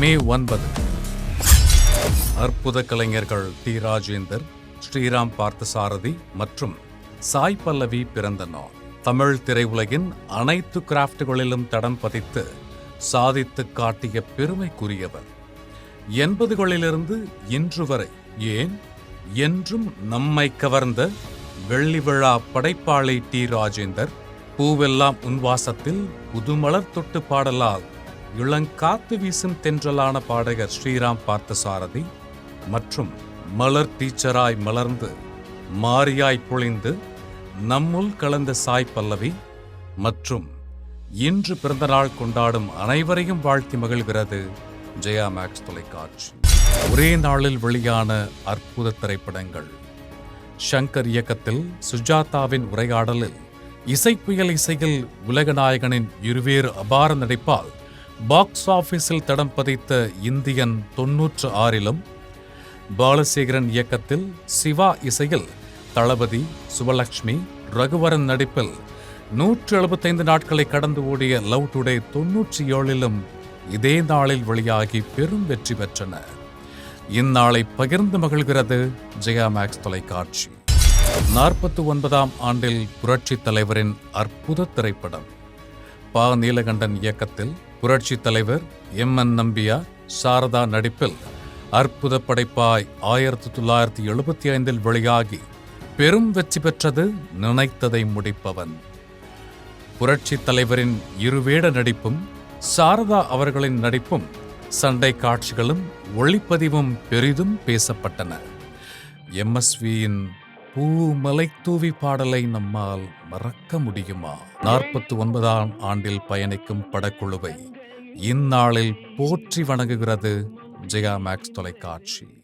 மே ஒன்பது. அற்புத கலைஞர்கள் டி ராஜேந்தர் ஸ்ரீராம் பார்த்தசாரதி மற்றும் சாய் பல்லவி பிறந்த நாள். தமிழ் திரையுலகின் அனைத்து கிராஃப்டுகளிலும் தடம் பதித்து சாதித்து காட்டிய பெருமைக்குரியவர். எண்பதுகளிலிருந்து இன்று வரை ஏன் என்றும் நம்மை கவர்ந்த வெள்ளி விழா படைப்பாளி டி. ராஜேந்தர் பூவெல்லாம் உன்வாசத்தில் புதுமலர் தொட்டு பாடலால் இளங்காத்து வீசும் தென்றலான பாடகர் ஸ்ரீராம் பார்த்தசாரதி மற்றும் மலர் டீச்சராய் மலர்ந்து மாரியாய் பொழிந்து நம்முள் கலந்த சாய் பல்லவி மற்றும் இன்று பிறந்தநாள் கொண்டாடும் அனைவரையும் வாழ்த்தி மகிழ்கிறது ஜெயா மேக்ஸ் தொலைக்காட்சி. ஒரே நாளில் வெளியான அற்புத திரைப்படங்கள். ஷங்கர் இயக்கத்தில் சுஜாதாவின் உரையாடலில் இசைப்புயல் இசையில் உலகநாயகனின் இருவேறு அபார நடிப்பால் பாக்ஸ் ஆஃபீஸில் தடம் பதித்த இந்தியன் தொன்னூற்று ஆறிலும் பாலசேகரன் இயக்கத்தில் சிவா இசையில் தளபதி சுபலட்சுமி ரகுவரன் நடிப்பில் நூற்று எழுபத்தைந்து நாட்களை கடந்து ஓடிய லவ் டுடே தொன்னூற்றி ஏழிலும் இதே நாளில் வெளியாகி பெரும் வெற்றி பெற்றன. இந்நாளை பகிர்ந்து மகிழ்கிறது ஜெயா மேக்ஸ் தொலைக்காட்சி. நாற்பத்தி ஒன்பதாம் ஆண்டில் புரட்சித் தலைவரின் அற்புத திரைப்படம் பா. நீலகண்டன் இயக்கத்தில் புரட்சித் தலைவர் எம் என் நம்பியா சாரதா நடிப்பில் அற்புத படைப்பாய் ஆயிரத்தி தொள்ளாயிரத்தி எழுபத்தி ஐந்தில் வெளியாகி பெரும் வெற்றி பெற்றது நினைத்ததை முடிப்பவன். புரட்சித் தலைவரின் இருவேட நடிப்பும் சாரதா அவர்களின் நடிப்பும் சண்டை காட்சிகளும் ஒளிப்பதிவும் பெரிதும் பேசப்பட்டன. எம்எஸ்வியின் பூ மலைத்தூவி பாடலை நம்மால் மறக்க முடியுமா? நாற்பத்தி ஒன்பதாம் ஆண்டில் பயணிக்கும் படக்குழுவை இந்நாளில் போற்றி வணங்குகிறது ஜெயா மேக்ஸ் தொலைக்காட்சி.